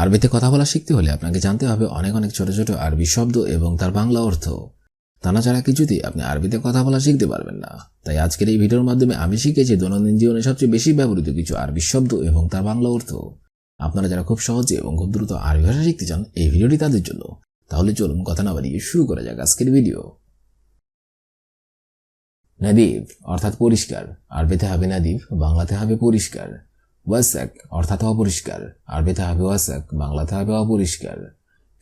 আরবিতে কথা বলা শিখতে হলে আপনাকে জানতে হবে অনেক অনেক ছোট ছোট আরবি শব্দ এবং তার বাংলা অর্থ। তা না ছাড়া কিছুতেই আপনি আরবিতে কথা বলা শিখতে পারবেন না। তাই আজকের এই ভিডিওর মাধ্যমে আমি শিখেছি দৈনন্দিন জীবনে সবচেয়ে বেশি ব্যবহৃত কিছু আরবি শব্দ এবং তার বাংলা অর্থ। আপনারা যারা খুব সহজে এবং খুব দ্রুত আরবি ভাষা শিখতে চান এই ভিডিওটি তাদের জন্য, তাহলে চলুন কথা না বাড়িয়ে শুরু করা যাক আজকের ভিডিও। নাদিব অর্থাৎ পরিষ্কার। আরবিতে হবে নাদিব বাংলাতে হবে পরিষ্কার। ওয়াসাক অর্থাৎ অপরিষ্কার। আরবিতে হবে ওয়াসাক, বাংলাতে হবে অপরিষ্কার।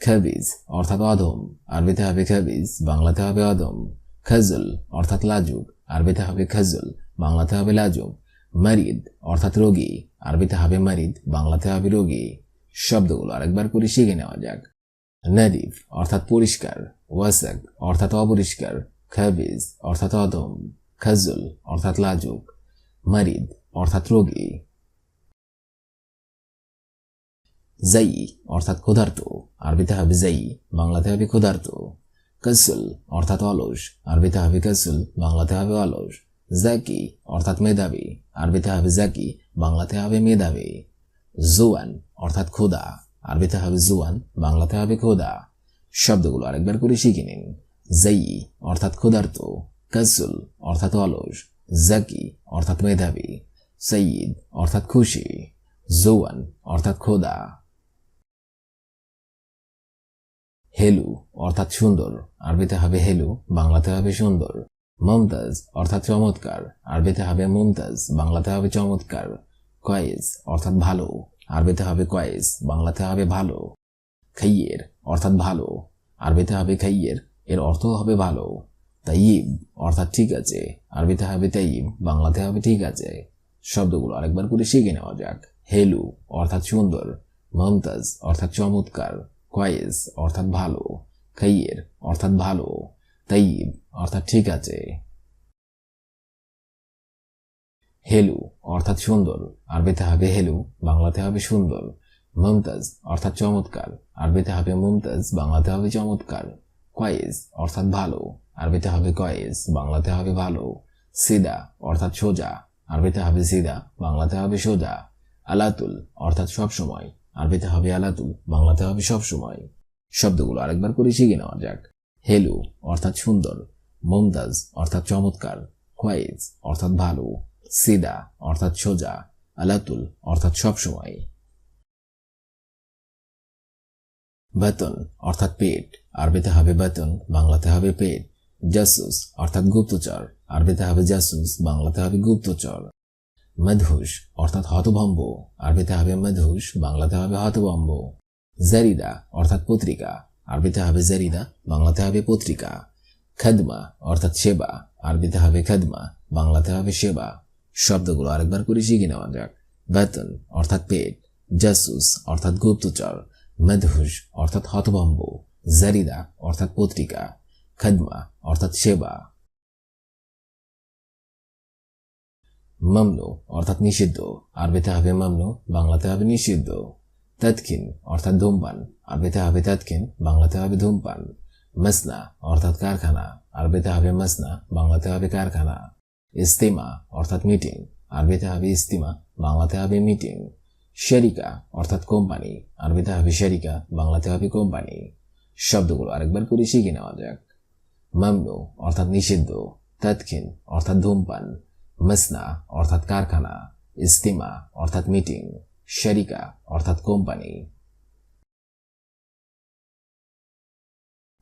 খাবিজ অর্থাৎ অধম। আরবিতে হবে খাবিজ, বাংলাতে হবে অধম। খাজল অর্থাৎ লাজুক। আরবিতে হবে খাজল, বাংলাতে হবে লাজুক। মারিদ অর্থাৎ রোগী। আরবিতে হবে মারিদ, বাংলাতে হবে রোগী। শব্দগুলো আরেকবার করে শিখে নেওয়া যাক। নাদিফ অর্থাৎ পরিষ্কার। ওয়াসাক অর্থাৎ অপরিষ্কার। খাবিজ অর্থাৎ অদম খাজল অর্থাৎ লাজুক। মারিদ অর্থাৎ রোগী। জাই অর্থাৎ ক্ষুধার্ত। আরবিতে হবে জাই বাংলাতে হবে ক্ষুধার্ত। কসল অর্থাৎ অলস, আরবিতে হবে কসল, বাংলাতে হবে অলস। জাকি অর্থাৎ মেধাবী, আরবিতে হবে জাকি, বাংলাতে হবে মেধাবী। জোয়ান অর্থাৎ খোদা আরবিতে হবে জোয়ান, বাংলাতে হবে খোদা শব্দগুলো আরেকবার করে শিখে নিন। জাই অর্থাৎ ক্ষুধার্ত, কসল অর্থাৎ অলস, জাকি অর্থাৎ মেধাবী সঈদ অর্থাৎ খুশি, জোয়ান অর্থাৎ খোদা হেলু অর্থাৎ সুন্দর, আরবিতে হবে হেলু, বাংলাতে হবে সুন্দর। মমতাজ অর্থাৎ চমৎকার, আরবিতে হবে মুমতাজ, বাংলাতে হবে চমৎকার। কয়েস অর্থাৎ ভালো, আরবিতে হবে কয়েস বাংলাতে হবে ভালো। খাইয়ের অর্থাৎ ভালো, আরবিতে হবে খাইয়ের এর অর্থ হবে ভালো। তাইব অর্থাৎ ঠিক আছে, আরবিতে হবে তাইব বাংলাতে হবে ঠিক আছে। শব্দগুলো আরেকবার করে শিখে নেওয়া যাক। হেলু অর্থাৎ সুন্দর, মমতাজ অর্থাৎ চমৎকার। কয়েস অর্থাৎ ভালো খাইয়ের অর্থাৎ ভালো তাইব অর্থাৎ ঠিক আছে। হেলু অর্থাৎ সুন্দর, আরবিতে হবে হেলু, বাংলাতে হবে সুন্দর। মমতাজ অর্থাৎ চমৎকার, আরবিতে হবে মুমতাজ, বাংলাতে হবে চমৎকার। কয়েস অর্থাৎ ভালো, আরবিতে হবে কয়েস বাংলাতে হবে ভালো। সিদা অর্থাৎ সোজা, আরবিতে হবে সিদা, বাংলাতে হবে সোজা। আলাতুল অর্থাৎ সব সময় আরবিতে হবে আলাতুল বাংলাতে হবে সব সময়। শব্দগুলো আরেকবার করে, শিখে নেওয়া যাক। হেলু অর্থাৎ সুন্দর, মুমতাজ অর্থাৎ চমৎকার কোয়েজ অর্থাৎ ভালো, সিদা অর্থাৎ সোজা, আলাতুল অর্থাৎ সব সময়। বেতন অর্থাৎ পেট, আরবিতে হবে বেতন, বাংলাতে হবে পেট। জাসুস অর্থাৎ গুপ্তচর, আরবিতে হবে জাসুস, বাংলাতে হবে গুপ্তচর। মধুষ, অর্থাৎ হতভম্ব। আরবিতে হবে মধুষ, বাংলাতে হবে হতভম্ব। জারিদা, অর্থাৎ পত্রিকা। আরবিতে হবে জারিদা, বাংলাতে হবে পত্রিকা। খদমা, অর্থাৎ সেবা। আরবিতে হবে খদমা, বাংলাতে হবে সেবা। শব্দগুলো আরেকবার করে শিখে নেওয়া যাক। বেতন, অর্থাৎ পেট। জাসুস, অর্থাৎ গুপ্তচর। মধুষ, অর্থাৎ হতভম্ব। জারিদা, অর্থাৎ পত্রিকা। খদমা, অর্থাৎ সেবা। মামনু অর্থাৎ নিষিদ্ধ। আরবিতে হবে মামনু, বাংলাতে হবে নিষিদ্ধ। তৎকিন অর্থাৎ ধূমপান। আরবিতে হবে তৎকিন বাংলাতে হবে ধূমপান। মসনা অর্থাৎ কারখানা। আরবিতে হবে মসনা, বাংলাতে হবে কারখানা। ইস্তিমা অর্থাৎ মিটিং। আরবিতে হবে ইস্তিমা, বাংলাতে হবে মিটিং। শেরিকা অর্থাৎ কোম্পানি। আরবিতে হবে শরিকা, বাংলাতে হবে কোম্পানি। শব্দগুলো আরেকবার করে শিখে নেওয়া যাক। মামনু অর্থাৎ নিষিদ্ধ। তৎকিন অর্থাৎ ধূমপান। মসনা অর্থাৎ কারখানা ইস্তিমা অর্থাৎ মিটিং শরিকা অর্থাৎ কোম্পানি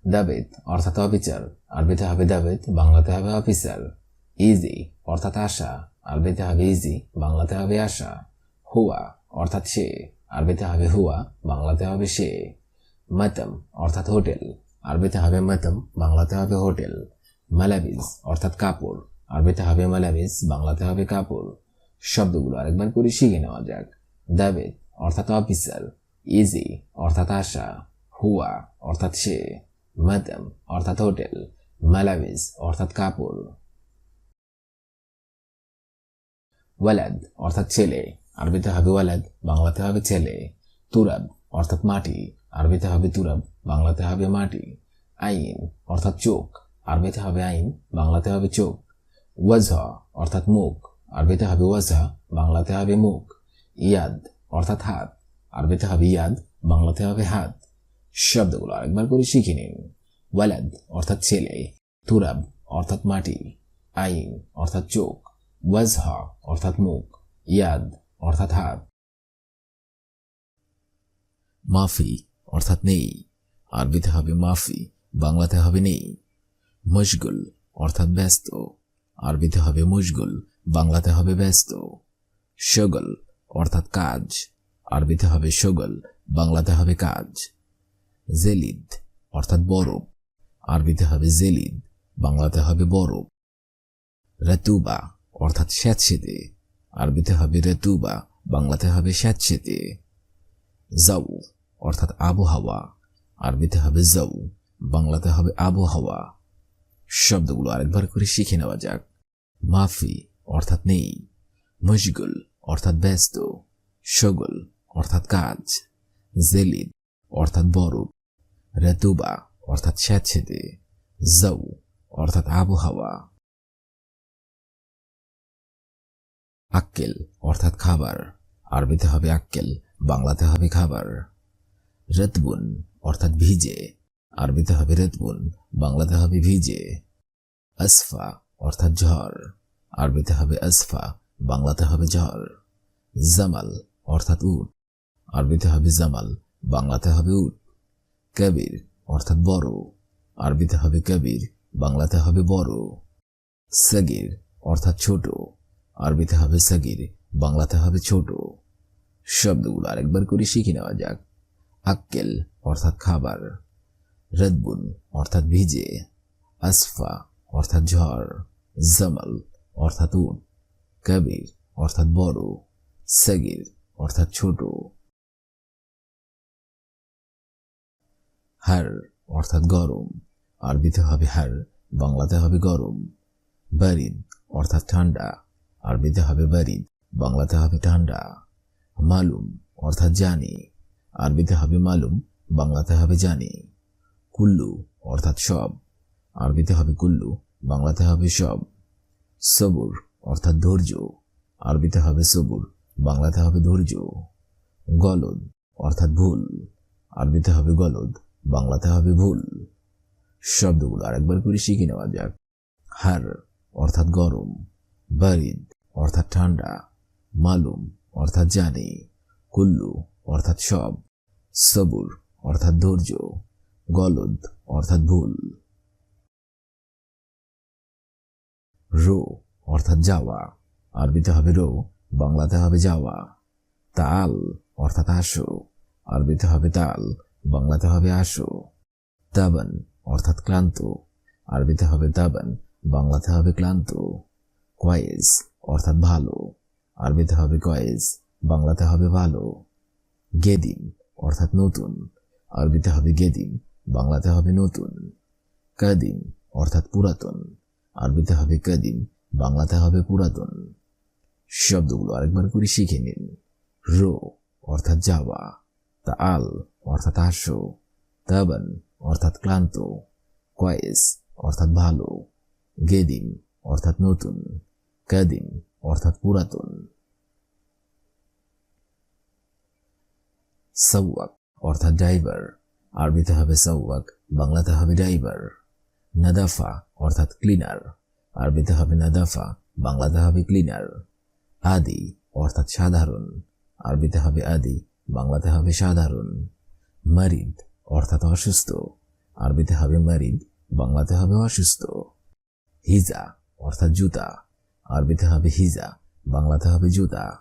দাবেদ অর্থাৎ অফিসার আরবিতে হবে দাবেদ বাংলাতে হবে অফিসার ইজি অর্থাৎ আশা, আরবিতে হবে ইজি বাংলাতে হবে আশা. হুয়া অর্থাৎ সে, আরবিতে হবে হুয়া বাংলাতে হবে সে. মাতম অর্থাৎ হোটেল আরবিতে হবে মাতম বাংলাতে হবে হোটেল মালাবিজ অর্থাৎ কাপড়। আরবিতে হবে মালাবিজ বাংলাতে হবে কাপড়। শব্দগুলো আরেকবার করে শিখে নেওয়া যাক। দাবেদ, অর্থাৎ অফিসার। ইজি, অর্থাৎ আশা। হুয়া, অর্থাৎ সে। মাতম অর্থাৎ হোটেল। মালাবিজ অর্থাৎ কাপড়। ওয়ালাদ, অর্থাৎ ছেলে। আরবিতে হবে ওয়ালাদ, বাংলাতে হবে ছেলে। তুরাব, অর্থাৎ মাটি। আরবিতে হবে তুরাব, বাংলাতে হবে মাটি। আইন, অর্থাৎ চোখ। আরবিতে হবে আইন, বাংলাতে হবে চোখ। ওয়াজহা অর্থাৎ মুখ। আরবিতে হবে ওয়াজহা, বাংলাতে হবে মুখ। ইয়াদ অর্থাৎ হাত। আরবিতে হবে ইয়াদ, বাংলাতে হবে হাত। শব্দগুলো আরেকবার করে শিখে নিন। ওয়ালাদ অর্থাৎ ছেলে। তুরাব অর্থাৎ মাটি। আইন অর্থাৎ চোখ। ওয়াজহা অর্থাৎ মুখ। ইয়াদ অর্থাৎ হাত। মাফি অর্থাৎ নেই। আরবিতে হবে মাফি, বাংলাতে হবে নেই। মশগুল অর্থাৎ ব্যস্ত। আরবিতে হবে মুশগুল, বাংলাতে হবে ব্যস্ত। শগল, অর্থাৎ কাজ। আরবিতে হবে শগল, বাংলাতে হবে কাজ। জেলিদ, অর্থাৎ বরফ। আরবিতে হবে জেলিদ, বাংলাতে হবে বরফ। রেতুবা, অর্থাৎ স্যাঁতসেতে। আরবিতে হবে রেতুবা, বাংলাতে হবে স্যাঁতসেতে। জাউ অর্থাৎ আবহাওয়া। আরবিতে হবে জাউ বাংলাতে হবে আবহাওয়া। শব্দগুলো আরেকবার করে শিখে নেওয়া যাক। মাফি অর্থাৎ নেই, মশগুল অর্থাৎ ব্যস্ত, শগল অর্থাৎ কাজ, জেলিদ অর্থাৎ বরফ, রেতুবা অর্থাৎ স্যাঁতসেতে জাউ অর্থাৎ আবহাওয়া, আক্কেল অর্থাৎ খাবার, আরবিতে হবে আক্কেল, বাংলাতে হবে খাবার, রেতবুন অর্থাৎ ভিজে, আরবিতে হবে রেতবুন, বাংলাতে হবে ভিজে, আসফা অর্থাৎ ঝড়। আরবিতে হবে আসফা বাংলাতে হবে ঝড়। জামাল, অর্থাৎ উট। আরবিতে হবে জামাল, বাংলাতে হবে উট। কবির, অর্থাৎ বড়। আরবিতে হবে কবির, বাংলাতে হবে বড়। সগির, অর্থাৎ ছোট। আরবিতে হবে সগির, বাংলাতে হবে ছোট। শব্দগুলো আরেকবার করে শিখে নেওয়া যাক। আক্কেল, অর্থাৎ খাবার। রদবুন অর্থাৎ ভিজে। আসফা অর্থাৎ ঝড়। জামাল, অর্থাৎ উট কাবির, অর্থাৎ বড়, সগির, অর্থাৎ ছোট। হার, অর্থাৎ গরম, আরবিতে হবে হার, বাংলাতে হবে গরম। বারিদ, অর্থাৎ ঠান্ডা, আরবিতে হবে বারিদ, বাংলাতে হবে ঠান্ডা। মালুম, অর্থাৎ জানি, আরবিতে হবে মালুম, বাংলাতে হবে জানি। কুল্লু, অর্থাৎ সব, আরবিতে হবে কুল্লু বাংলাতে হবে সব। সবুর, অর্থাৎ ধৈর্য। আরবিতে হবে সবুর, বাংলাতে হবে ধৈর্য। গলদ, অর্থাৎ ভুল। আরবিতে হবে গলদ, বাংলাতে হবে ভুল। শব্দগুলো আরেকবার করে শিখে নেওয়া যাক। হার, অর্থাৎ গরম। বারিদ, অর্থাৎ ঠান্ডা। মালুম, অর্থাৎ জানি। কুল্লু, অর্থাৎ সব। সবুর, অর্থাৎ ধৈর্য। গলদ, অর্থাৎ ভুল। রো অর্থাৎ যাওয়া। আরবিতে হবে রো, বাংলাতে হবে যাওয়া। তাল অর্থাৎ আসো। আরবিতে হবে তাল, বাংলাতে হবে আসো। তাবান অর্থাৎ ক্লান্ত। আরবিতে হবে তাবান, বাংলাতে হবে ক্লান্ত। কয়েস অর্থাৎ ভালো। আরবিতে হবে কয়েস বাংলাতে হবে ভালো। গেদিম অর্থাৎ নতুন। আরবিতে হবে গেদিম, বাংলাতে হবে নতুন। কাদিম অর্থাৎ পুরাতন। আরবিতে হবে কাদিম, বাংলাতে হবে পুরাতন। শব্দগুলো আরেকবার করে শিখে নিন। রো অর্থাৎ যাওয়া তা আল অর্থাৎ আসো তাবান অর্থাৎ ক্লান্ত কয়েস অর্থাৎ ভালো, গেদিম অর্থাৎ নতুন, কাদিম অর্থাৎ পুরাতন। সৌয়াক অর্থাৎ ড্রাইভার, আরবিতে হবে সৌয়াক বাংলাতে হবে ড্রাইভার। নাদাফা, অর্থাৎ ক্লিনার আরবিতে হবে নাদাফা, বাংলাতে হবে ক্লিনার আদি, অর্থাৎ সাধারণ। আরবিতে হবে আদি, বাংলাতে হবে সাধারণ। মারিদ, অর্থাৎ অসুস্থ। আরবিতে হবে মারিদ, বাংলাতে হবে অসুস্থ। হিজা, অর্থাৎ জুতা। আরবিতে হবে হিজা, বাংলাতে হবে জুতা।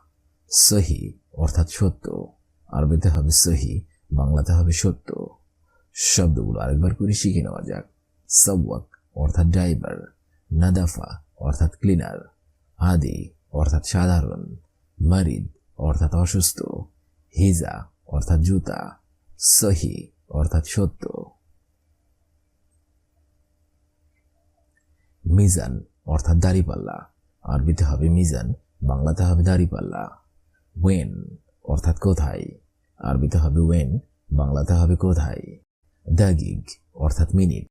সহি, অর্থাৎ সত্য। আরবিতে হবে সহি, বাংলাতে হবে সত্য। শব্দগুলো আরেকবার করে শিখে নেওয়া যাক। সওয়াক, অর্থাৎ ড্রাইভার, নাদাফা, অর্থাৎ ক্লিনার, আদি, অর্থাৎ সাধারণ, মারিদ, অর্থাৎ অসুস্থ, হিজা, অর্থাৎ জুতা, সহি, অর্থাৎ সত্য। মিজান, অর্থাৎ দাড়িপাল্লা, আরবিতে হবে মিজান, বাংলাতে হবে দাড়িপাল্লা। ওয়েন, অর্থাৎ কোথায়, আরবিতে হবে ওয়েন, বাংলাতে হবে কোথায়। দাগিগ, অর্থাৎ মিনিট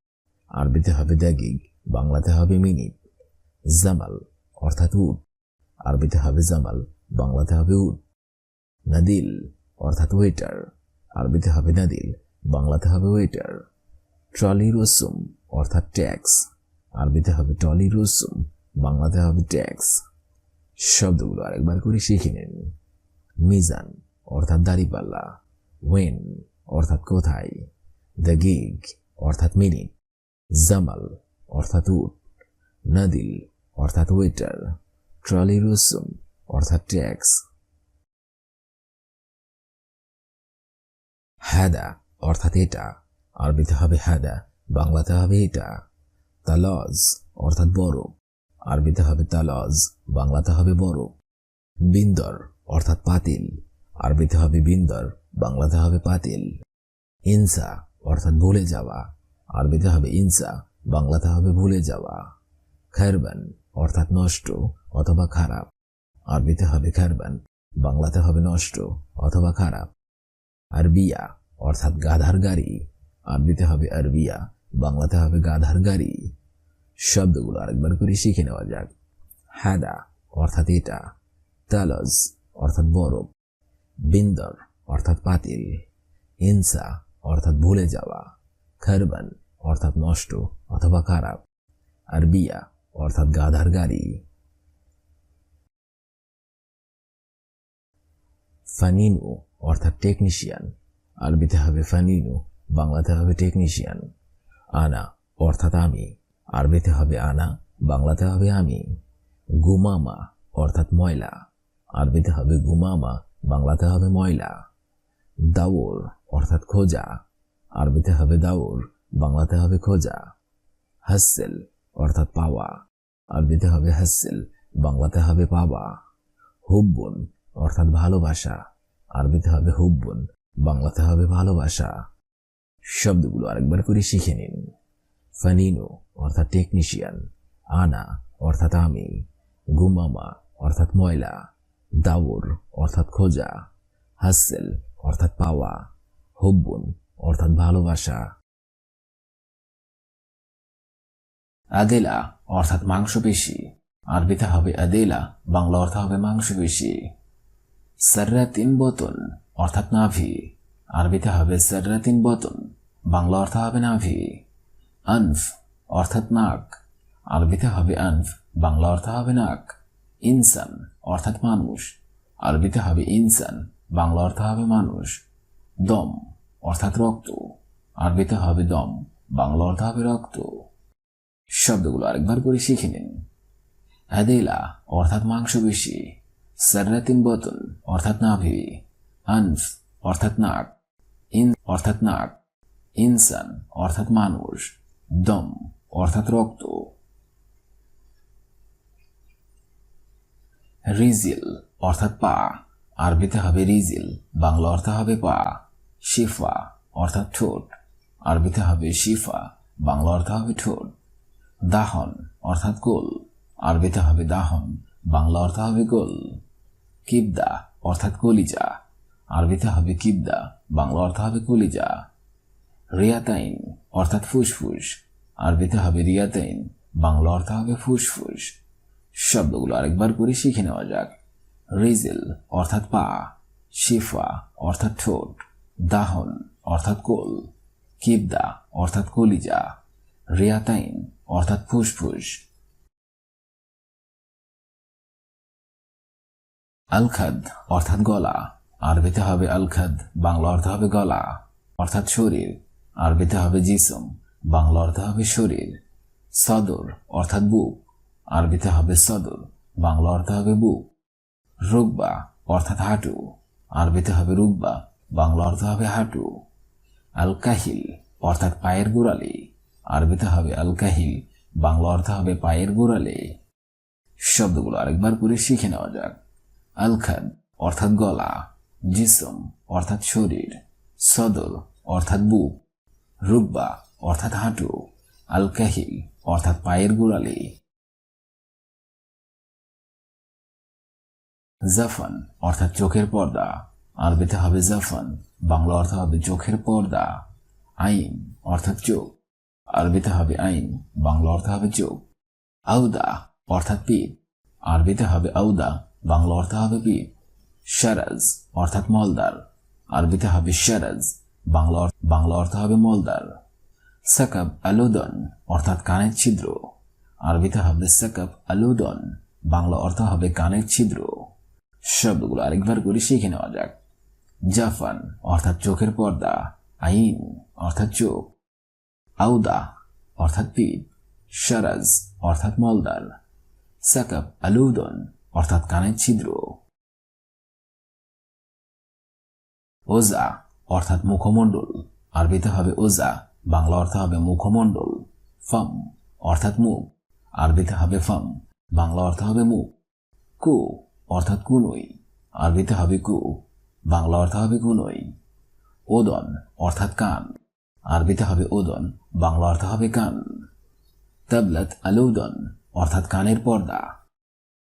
আরবিতে হবে দাগিগ বাংলাতে হবে মিনিট, জামাল অর্থাৎ উট। আরবিতে হবে জামাল, বাংলাতে হবে উট। নাদিল অর্থাৎ ওয়েটার আরবিতে হবে নাদিল, বাংলাতে হবে ওয়েটার ট্রলি রসুম অর্থাৎ ট্যাক্স, আরবিতে হবে ট্রলি রসুম, বাংলাতে হবে ট্যাক্স। শব্দগুলো আরেকবার করে শিখে নিন। মিজান অর্থাৎ দাড়িপাল্লা ওয়েন অর্থাৎ কোথায়, দ্য গিগ অর্থাৎ মিনিট। জামাল, অর্থাৎ উট, নাদিল, অর্থাৎ ওয়েটার, ট্রলি রসুম অর্থাৎ ট্যাক্স হ্যাদা অর্থাৎ এটা, আরবিতে হবে হ্যাদা বাংলাতে হবে এটা, তালজ, অর্থাৎ বড়, আরবিতে হবে তালজ, বাংলাতে হবে বড়, বিন্দর, অর্থাৎ পাতিল, আরবিতে হবে বিন্দর, বাংলাতে হবে পাতিল, ইনসা, অর্থাৎ ভুলে যাওয়া আরবিতে হবে ইনসা, বাংলাতে হবে ভুলে যাওয়া। খারবান অর্থাৎ নষ্ট অথবা খারাপ। আরবিতে হবে খারবান বাংলাতে হবে নষ্ট অথবা খারাপ। আরবিয়া, অর্থাৎ গাধার গাড়ি। আরবিতে হবে আরবিয়া, বাংলাতে হবে গাধার গাড়ি। শব্দগুলো আরেকবার করে শিখে নেওয়া যাক। হাদা, অর্থাৎ এটা। তালজ, অর্থাৎ বরফ। বিন্দর, অর্থাৎ পাতিল। ইনসা, অর্থাৎ ভুলে যাওয়া। খারবান অর্থাৎ নষ্ট অথবা খারাপ। আরবিয়া অর্থাৎ গাধার গাড়ি। ফানিনু, অর্থাৎ টেকনিশিয়ান আরবিতে হবে ফানিনু, বাংলাতে হবে টেকনিশিয়ান আনা, অর্থাৎ আমি। আরবিতে হবে আনা, বাংলাতে হবে আমি। গুমামা, অর্থাৎ ময়লা। আরবিতে হবে গুমামা, বাংলাতে হবে ময়লা। দাউর, অর্থাৎ খোঁজা। আরবিতে হবে দাউর বাংলাতে হবে খোঁজা, হাসেল, অর্থাৎ পাওয়া। আরবিতে হবে হাসেল, বাংলাতে হবে পাওয়া। হুব্বন, অর্থাৎ ভালোবাসা। আরবিতে হবে হুব্বন, বাংলাতে হবে ভালোবাসা। শব্দগুলো আরেকবার করে শিখে নিন। ফানিনো, অর্থাৎ টেকনিশিয়ান আনা, অর্থাৎ আমি। গুমামা, অর্থাৎ ময়লা। দাউর, অর্থাৎ খোঁজা। হাসেল, অর্থাৎ পাওয়া। হুব্বন, অর্থাৎ ভালোবাসা। আদেলা অর্থাৎ মাংসপেশি। আরবিতে হবে আদেলা, বাংলা অর্থ হবে মাংসপেশি। সার্রাতিন বতন অর্থাৎ নাভি। আরবিতে হবে সার্রাতিন বতন, বাংলা অর্থ হবে নাভি। আনফ অর্থাৎ নাক। আরবিতে হবে আনফ, বাংলা অর্থ হবে নাক। ইনসান অর্থাৎ মানুষ। আরবিতে হবে ইনসান, বাংলা অর্থ হবে মানুষ। দম অর্থাৎ রক্ত। আরবিতে হবে দম, বাংলা অর্থ হবে রক্ত। শব্দগুলো আরেকবার করে শিখে নিন। আদেলা অর্থাৎ মাংস বেশি সার্রাতিন বতন অর্থাৎ নাভি। আনফ, অর্থাৎ নাক। ইন, অর্থাৎ নাক। ইনসান, অর্থাৎ মানুষ। দম, অর্থাৎ রক্ত। রিজিল, অর্থাৎ পা। আরবিতে হবে রিজিল, বাংলা অর্থ হবে পা। শিফা, অর্থাৎ ঠোঁট। আরবিতে হবে শিফা, বাংলা অর্থ হবে ঠোঁট। দাহন, অর্থাৎ গোল। আরবিতে হবে দাহন, বাংলা অর্থ হবে গোল। কিবদা, অর্থাৎ কলিজা। আরবিতে হবে কিবদা, বাংলা অর্থ হবে কলিজা। রিয়াতাইন, অর্থাৎ ফুসফুস। আরবিতে হবে রিয়াতাইন, বাংলা অর্থ হবে ফুসফুস। শব্দগুলো আরেকবার করে শিখে নেওয়া যাক। রিজেল, অর্থাৎ পা। শিফা, অর্থাৎ ঠোঁট। দাহন, অর্থাৎ কোল। কিবদা, অর্থাৎ কলিজা। রিয়াতাইন অর্থাৎ ফুসফুস। আলখাদ অর্থাৎ গলা। আরবিতে হবে আলখাদ, বাংলা অর্থ হবে গলা। অর্থাৎ শরীর। আরবিতে হবে জিসম, বাংলা অর্থ হবে শরীর। সদর অর্থাৎ বুক। আরবিতে হবে সদর, বাংলা অর্থ হবে বুক। রুকবা অর্থাৎ হাঁটু। আরবিতে হবে রুকবা, বাংলা অর্থ হবে হাঁটু। আল কাহিল অর্থাৎ পায়ের গোড়ালি। আরবিতে হবে আল কাহিল বাংলা অর্থ হবে পায়ের গোড়ালি। শব্দগুলো আরেকবার করে শিখে নেওয়া যাক। আলখাদ, অর্থাৎ গলা। জিসম, অর্থাৎ শরীর। সদর, অর্থাৎ বুক। রুকবা অর্থাৎ হাঁটু। আল কাহিল অর্থাৎ পায়ের গোড়ালি। জাফান, অর্থাৎ চোখের পর্দা। আরবিতে হবে জাফান, বাংলা অর্থ হবে চোখের পর্দা। আইন, অর্থাৎ চোখ। আরবিতে হবে আইন, বাংলা অর্থ হবে চোখ আউদা, অর্থাৎ পিঠ আরবিতে হবে আউদা, বাংলা অর্থ হবে পিঠ সারাজ অর্থাৎ মলদার। আরবিতে হবে শারাজ, বাংলা বাংলা অর্থ হবে মলদার। সাকাব আলুদন, অর্থাৎ কানের ছিদ্র। আরবিতে হবে সাকাব আলুদন, বাংলা অর্থ হবে কানের ছিদ্র। শব্দগুলো আরেকবার করে শিখে নেওয়া যাক। জাফান, অর্থাৎ চোখের পর্দা। আইন, অর্থাৎ চোখ। আউদা, অর্থাৎ পিঠ শারাজ, অর্থাৎ মলদার, সাকাব, আলুদন, অর্থাৎ কানের ছিদ্র। ওজা, অর্থাৎ মুখমণ্ডল, আরবিতে হবে ওজা, বাংলা অর্থ হবে মুখমণ্ডল, ফম, অর্থাৎ মুখ, আরবিতে হবে ফম, বাংলা অর্থ হবে মুখ। কু, অর্থাৎ কুনুই, আরবিতে হবে কু, বাংলা অর্থ হবে কুনুই। ওদন, অর্থাৎ কান। আরবিতে হবে ওদন বাংলা অর্থ হবে কান তাবলাত আলৌদন অর্থাৎ কানের পর্দা।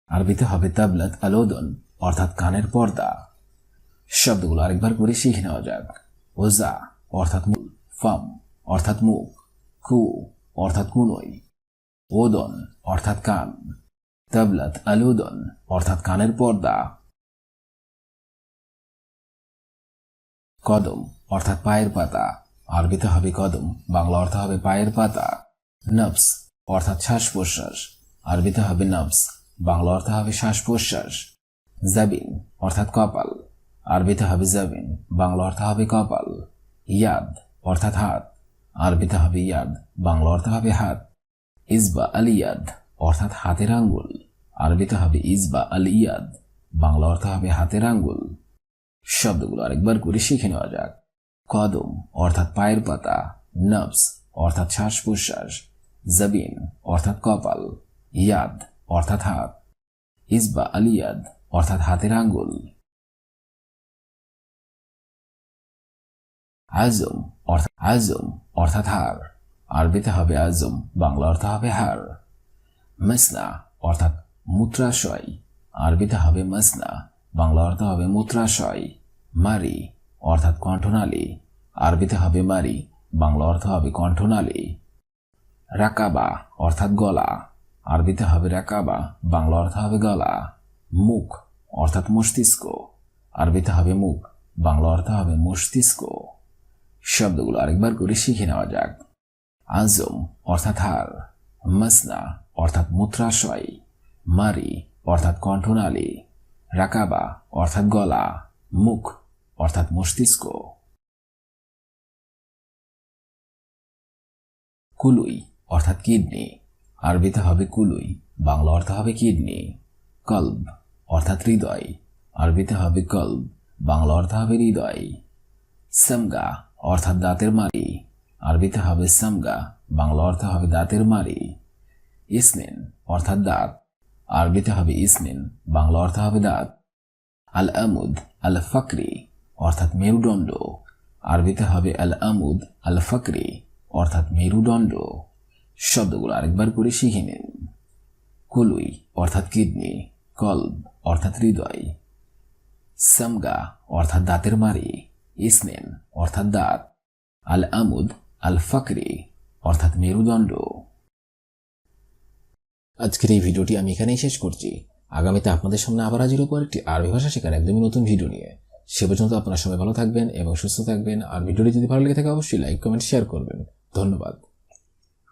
আরবিতে হবে তাবলাত আলোদন অর্থাৎ কানের পর্দা। শব্দগুলো আরেকবার করে শিখে নেওয়া যাক। ওজা, অর্থাৎ মূল। ফাম, অর্থাৎ মুখ। কু অর্থাৎ কুনই ওদন, অর্থাৎ কান। তাবলাত আলুদন অর্থাৎ কানের পর্দা। কদম, অর্থাৎ পায়ের পাতা। আরবিতে হবে কদম, বাংলা অর্থ হবে পায়ের পাতা। নবস অর্থাৎ শ্বাস প্রশ্বাস আরবিতে হবে নবস বাংলা অর্থ হবে শ্বাস প্রশ্বাস জাবিন, অর্থাৎ কপাল। আরবিতে হবে জাবিন, বাংলা অর্থ হবে কপাল। ইয়াদ, অর্থাৎ হাত। আরবিতে হবে ইয়াদ, বাংলা অর্থ হবে হাত। ইসবা আল ইয়াদ, অর্থাৎ হাতের আঙ্গুল। আরবিতে হবে ইসবা আল ইয়াদ, বাংলা অর্থ হবে হাতের আঙ্গুল। শব্দগুলো আরেকবার করে শিখে নেওয়া যাক। কদম, অর্থাৎ পায়ের পাতা নবস অর্থাৎ শ্বাস প্রশ্বাস জবিন, অর্থাৎ কপাল, ইয়াদ, অর্থাৎ হাত ইসবা আলিয়াদ, অর্থাৎ হাতের আঙ্গুল। আজম, অর্থাৎ আজম, অর্থাৎ হার। আরবিতে হবে আজম, বাংলা অর্থ হবে হার। মেসনা, অর্থাৎ মূত্রাশয়। আরবিতে হবে মাসনা, বাংলা অর্থ হবে মূত্রাশয়। মারি অর্থাৎ কণ্ঠনালী। আরবিতে হবে মারি, বাংলা অর্থ হবে কণ্ঠনালী। রাকাবা, অর্থাৎ গলা। আরবিতে হবে রাকাবা, বাংলা অর্থ হবে গলা। মুখ, অর্থাৎ মস্তিষ্ক। আরবিতে হবে মুখ, বাংলা অর্থ হবে মস্তিষ্ক। শব্দগুলো আরেকবার করে শিখে নেওয়া যাক। আজম অর্থাৎ হার মাসনা, অর্থাৎ মূত্রাশয়। মারি, অর্থাৎ কণ্ঠনালী। রাকাবা, অর্থাৎ গলা। মুখ অর্থাৎ মস্তিষ্ক। কুলুই, অর্থাৎ কিডনি। আরবিতে হবে কুলুই, বাংলা অর্থ হবে কিডনি। কল্ব, অর্থাৎ হৃদয়। আরবিতে হবে কল্ব, বাংলা অর্থ হবে হৃদয়। সামগা, অর্থাৎ দাঁতের মারি আরবিতে হবে সামগা, বাংলা অর্থ হবে দাঁতের মারি ইসমিন, অর্থাৎ দাঁত। আরবিতে হবে ইসমিন, বাংলা অর্থ হবে দাঁত। আল আমুদ আল ফাকরি অর্থাৎ মেরুদণ্ড। আরবিতে হবে আল আমুদ আল ফাকরি অর্থাৎ মেরুদণ্ড। শব্দগুলো আরেকবার করে শিখে নিন। কলুই, অর্থাৎ কিডনি। কল্ব, অর্থাৎ হৃদয়। সামগা, অর্থাৎ দাঁতের মারি ইসনেন অর্থাৎ দাঁত। আল আমুদ আল ফাকরি অর্থাৎ মেরুদণ্ড। আজকের এই ভিডিওটি আমি এখানেই শেষ করছি। আগামীতে আপনাদের সামনে আবার হাজির হব একটি আরবি ভাষা শেখার একদমই নতুন ভিডিও নিয়ে। সে পর্যন্ত আপনারা সবাই ভালো থাকবেন এবং সুস্থ থাকবেন। আর ভিডিওটি যদি ভালো লেগে থাকে, অবশ্যই লাইক কমেন্ট শেয়ার করবেন। ধন্যবাদ।